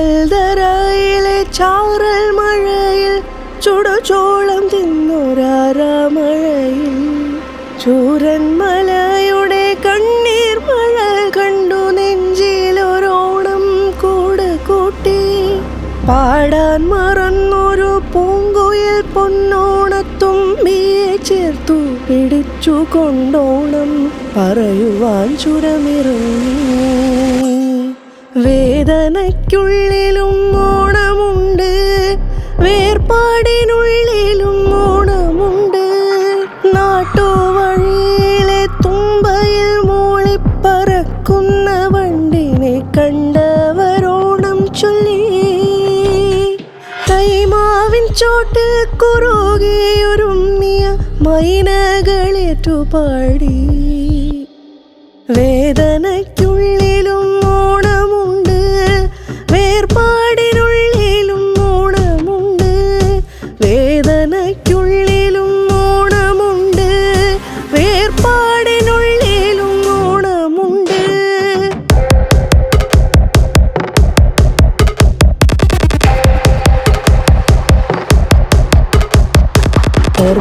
ചിക്കൽതറയിലെ ചാറൽ മഴയിൽ ചുടുചോളം തിന്നൊരാറാമഴയിൽ ചൂരന്മല പാടാൻ മറന്നൊരു പൂങ്കുയിൽ പൊന്നോണത്തുമ്പിയെ ചേർത്തു പിടിച്ചു കൊണ്ടോണം പറയുവാൻ ചുരമിറങ്ങി. വേദനയ്ക്കുള്ളിലും ഓണമുണ്ട് വേർപാടിനുള്ളിലും ഓണമുണ്ട്. നാട്ടുവഴിയിലെ തുമ്പയിൽ മൂളിപ്പറക്കുന്ന വണ്ടിനെ കണ്ടവരോണം ചോട്ടിൽ കുറുകിയൊരുമ്മിയ മൈനകളേറ്റുപാടി. വേദനയ്ക്കുള്ളിലും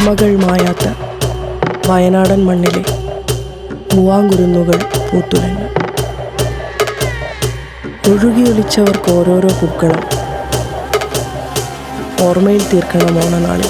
ഓർമ്മകൾ മായാത്ത വയനാടൻ മണ്ണിലെ മൂവാങ്കുരുന്നുകൾ പൂത്തുലഞ്ഞു ഒഴുകിയൊലിച്ചവർക്ക് ഓരോരോ പൂക്കളം ഓർമ്മയിൽ തീർക്കണം ഓണനാളിൽ.